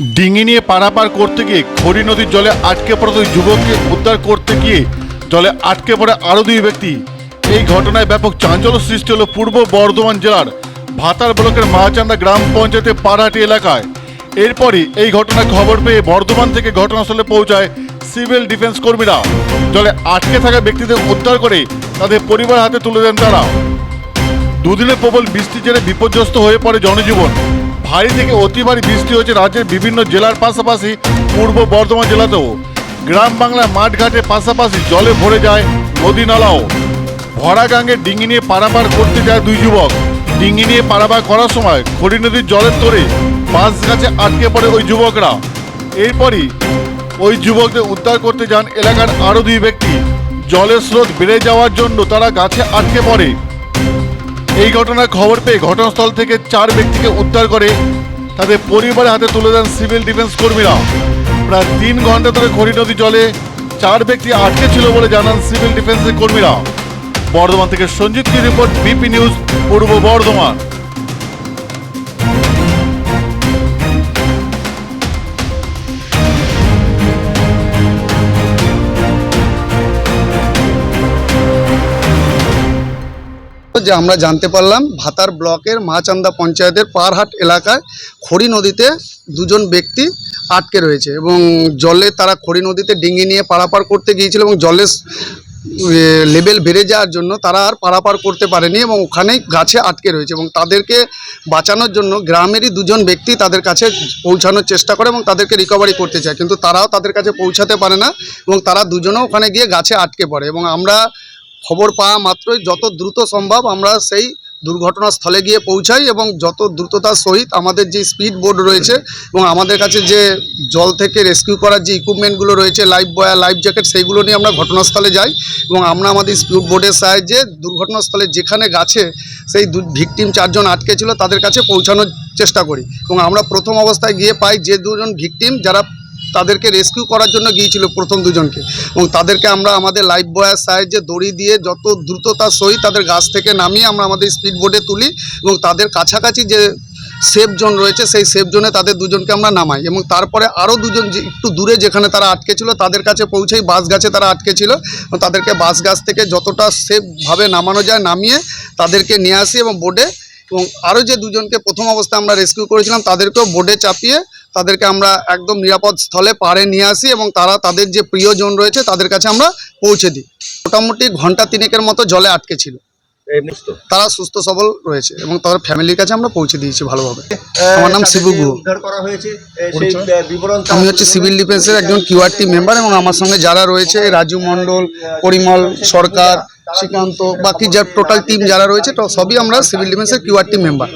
ডিঙি নিয়ে পারাপার করতে গিয়ে খড়ি নদীর জলে আটকে পড়া দুই যুবককে উদ্ধার করতে গিয়ে জলে আটকে পড়ে আরও দুই ব্যক্তি। এই ঘটনায় ব্যাপক চাঞ্চল্য সৃষ্টি হলো পূর্ব বর্ধমান জেলার ভাতার ব্লকের মাচান্দা গ্রাম পঞ্চায়েতের পাড়াহাটি এলাকায়। এরপরই এই ঘটনার খবর পেয়ে বর্ধমান থেকে ঘটনাস্থলে পৌঁছায় সিভিল ডিফেন্স কর্মীরা। জলে আটকে থাকা ব্যক্তিদের উদ্ধার করে তাদের পরিবার হাতে তুলে দেন তারা। দুদিনের প্রবল বৃষ্টির জেরে বিপর্যস্ত হয়ে পড়ে জনজীবন। ভারী থেকে অতি ভারী বৃষ্টি হচ্ছে রাজ্যের বিভিন্ন জেলার পাশাপাশি পূর্ব বর্ধমান জেলাতেও। গ্রাম বাংলার মাঠঘাটের পাশাপাশি জলে ভরে যায় নদী নালাও। ভরা গাঙ্গে ডিঙি নিয়ে পারাপার করতে যায় দুই যুবক। ডিঙি নিয়ে পারাপার করার সময় খড়ি নদীর জলের তোরে বাঁশ গাছে আটকে পড়ে ওই যুবকরা। এরপরই ওই যুবকদের উদ্ধার করতে যান এলাকার আরও দুই ব্যক্তি। জলের স্রোত বেড়ে যাওয়ার জন্য তারা গাছে আটকে পড়ে। এই ঘটনার খবর পেয়ে ঘটনাস্থল থেকে চার ব্যক্তিকে উদ্ধার করে তাদের পরিবারের হাতে তুলে দেন সিভিল ডিফেন্স কর্মীরা। প্রায় তিন ঘণ্টা ধরে খড়ি নদী জলে চার ব্যক্তি আটকে ছিল বলে জানান সিভিল ডিফেন্সের কর্মীরা। বর্ধমান থেকে সঞ্জিত রিপোর্ট, বিপি নিউজ, পূর্ব বর্ধমান। যে আমরা জানতে পারলাম, ভাতার ব্লকের মাচান্দা পঞ্চায়েতের পারহাট এলাকায় খড়ি নদীতে দুজন ব্যক্তি আটকে রয়েছে এবং জলে তারা খড়ি নদীতে ডিঙি নিয়ে পারাপার করতে গিয়েছিল এবং জলের লেভেল বেড়ে যাওয়ার জন্য তারা আর পারাপার করতে পারেনি এবং ওখানেই গাছে আটকে রয়েছে এবং তাদেরকে বাঁচানোর জন্য গ্রামেরই দুজন ব্যক্তি তাদের কাছে পৌঁছানোর চেষ্টা করে এবং তাদেরকে রিকভারি করতে চায়। কিন্তু তারাও তাদের কাছে পৌঁছাতে পারে না এবং তারা দুজনেও ওখানে গিয়ে গাছে আটকে পড়ে এবং আমরা খবর পাওয়া মাত্রই যত দ্রুত সম্ভব আমরা সেই দুর্ঘটনাস্থলে গিয়ে পৌঁছাই এবং যত দ্রুততার সহিত আমাদের যে স্পিড বোর্ড রয়েছে এবং আমাদের কাছে যে জল থেকে রেস্কিউ করার যে ইকুইপমেন্টগুলো রয়েছে লাইফ বয়া লাইফ জ্যাকেট সেইগুলো নিয়ে আমরা ঘটনাস্থলে যাই এবং আমরা আমাদের স্পিড বোর্ডের সাহায্যে দুর্ঘটনাস্থলে যেখানে গাছে সেই ভিকটিম চারজন আটকে ছিল তাদের কাছে পৌঁছানোর চেষ্টা করি এবং আমরা প্রথম অবস্থায় গিয়ে পাই যে দুজন ভিকটিম যারা তাদেরকে রেস্কিউ করার জন্য গিয়েছিল প্রথম দুজনকে। এবং তাদেরকে আমরা আমাদের লাইফ বয়ের সাহায্যে দড়ি দিয়ে যত দ্রুততার সহিত তাদের গাছ থেকে নামিয়ে আমরা আমাদের স্পিড বোর্ডে তুলি এবং তাদের কাছাকাছি যে সেফ জোন রয়েছে সেই সেফ জোনে তাদের দুজনকে আমরা নামাই এবং তারপরে আরও দুজন একটু দূরে যেখানে তারা আটকে ছিল তাদের কাছে পৌঁছেই বাস গাছে তারা আটকে ছিল এবং তাদেরকে বাস গাছ থেকে যতটা সেফভাবে নামানো যায় নামিয়ে তাদেরকে নিয়ে আসি এবং বোর্ডে এবং আরও যে দুজনকে প্রথম অবস্থায় আমরা রেস্কিউ করেছিলাম তাদেরকেও বোর্ডে চাপিয়ে তাদেরকে আমরা একদম নিরাপদ স্থলে পাড়ে নিয়ে আসি এবং তারা তাদের যে প্রিয়জন রয়েছে তাদের কাছে আমরা পৌঁছে দিই। মোটামুটি ঘণ্টা তিনেকের মতো জলে আটকে ছিল। তারা সুস্থ সবল রয়েছে এবং তাদের ফ্যামিলির কাছে আমরা পৌঁছে দিয়েছি ভালোভাবে। আমার নাম শিবু গুহ। আমি হচ্ছে সিভিল ডিফেন্সের একজন কিউআরটি মেম্বার এবং আমার সঙ্গে যারা রয়েছে রাজু মণ্ডল পরিমল সরকার শ্রীকান্ত বাকি যা টোটাল টিম যারা রয়েছে তো সবই আমরা সিভিল ডিফেন্সের কিউআরটি মেম্বার।